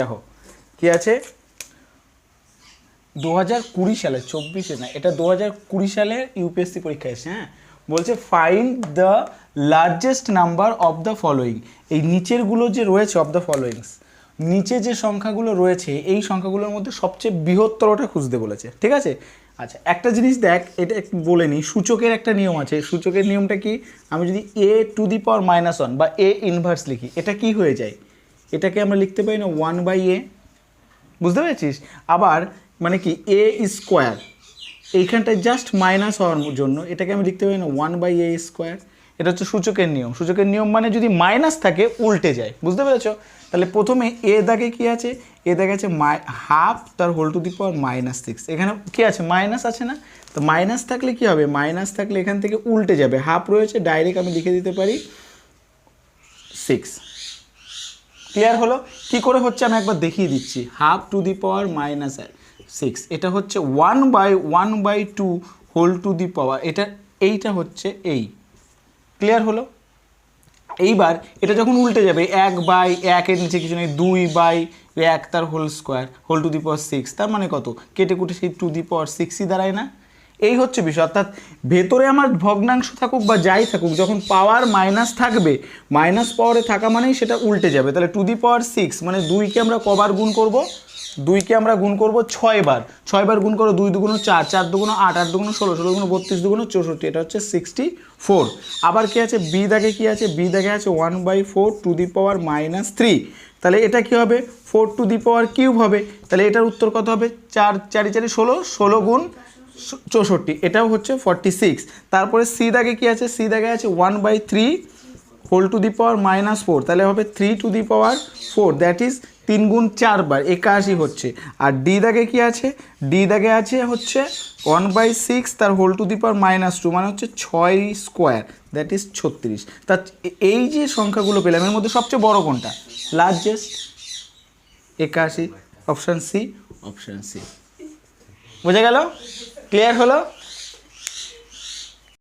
দেখো, কি আছে? দু হাজার কুড়ি সালে, চব্বিশে না, এটা দু হাজার কুড়ি সালে ইউপিএসসি পরীক্ষা এসে হ্যাঁ? বলছে find the largest number of the following এই নিচেরগুলো যে রয়েছে অফ দ্য ফলোয়িংস নিচে যে সংখ্যাগুলো রয়েছে, এই সংখ্যাগুলোর মধ্যে সবচেয়ে বৃহত্তরটা খুঁজতে বলেছে, ঠিক আছে? আচ্ছা একটা জিনিস দেখ, এটা একটু বলে নিই, সূচকের একটা নিয়ম আছে, সূচকের নিয়মটা কি? আমি যদি A to the power minus one বা এ ইনভার্স লিখি, এটা কি হয়ে যায়? এটাকে আমরা লিখতে পারি না ওয়ান বাই এ বুঝতে পেরেছিস? আবার মানে কি এ স্কোয়ার এইখানটায় জাস্ট মাইনাস হওয়ার জন্য এটাকে আমি লিখতে পারি না ওয়ান বাই এ স্কোয়ার এটা হচ্ছে সূচকের নিয়ম। সূচকের নিয়ম মানে যদি মাইনাস থাকে, উল্টে যায়। বুঝতে পেরেছ? তাহলে প্রথমে এ দাগে কি আছে? এ দাগে আছে মাই হাফ তার whole to the power minus six এখানে কি আছে? মাইনাস আছে না? তো মাইনাস থাকলে কি হবে? মাইনাস থাকলে এখান থেকে উল্টে যাবে। হাফ রয়েছে ডাইরেক্ট আমি লিখে দিতে পারি সিক্স ক্লিয়ার হলো? কি করে হচ্ছে? আমি একবার দেখিয়ে দিচ্ছি। Half to the power minus six এটা হচ্ছে one by one by two whole to the power এটা, এইটা হচ্ছে এই। ক্লিয়ার হলো? এইবার এটা যখন উল্টে যাবে, এক বাই একের নিচে কিছু নেই, দুই বাই এক তার whole square whole to the power six তার মানে কত? কেটে কুটে সেই টু দি পাওয়ার সিক্সই দাঁড়ায় না। এই হচ্ছে বিষয়। অর্থাৎ ভেতরে আমার ভগ্নাংশ থাকুক বা যাই থাকুক, যখন পাওয়ার মাইনাস থাকবে মাইনাস পাওয়ারে থাকা মানেই সেটা উল্টে যাবে। তাহলে টু দি পাওয়ার সিক্স মানে দুইকে আমরা কবার গুণ করব? দুইকে আমরা গুণ করব ছয় বার। ছয় বার গুণ করো দুই দুগুণ চার চার দুগুণ আট আট দুগুণ ষোলো ষোলো দুগুণ বত্রিশ দুগুণ চৌষট্টি, এটা হচ্ছে সিক্সটি ফোর আবার কী আছে? বি দাগে কী আছে? বি দাগে আছে one by four to the power minus three তাহলে এটা কী হবে? Four to the power cube হবে। তাহলে এটার উত্তর কত হবে? চার, চারি চারি, ষোলো ষোলো গুণ চৌষট্টি এটাও হচ্ছে ফর্টি সিক্স তারপরে সি দাগে কী আছে? সি দাগে আছে one by three whole to the power minus four তাহলে হবে three to the power four that is তিন গুণ চারবার একাশি হচ্ছে। আর ডি দাগে কি আছে? ডি দাগে আছে হচ্ছে ওয়ান বাই সিক্স তার whole to the power minus two মানে হচ্ছে ছয় স্কোয়ার দ্যাট ইজ ছত্রিশ। তা এই যে সংখ্যাগুলো পেলাম এর মধ্যে সবচেয়ে বড় কোনটা? লার্জেস্ট একাশি অপশান সি অপশান সি বোঝা গেল? ক্লিয়ার হলো?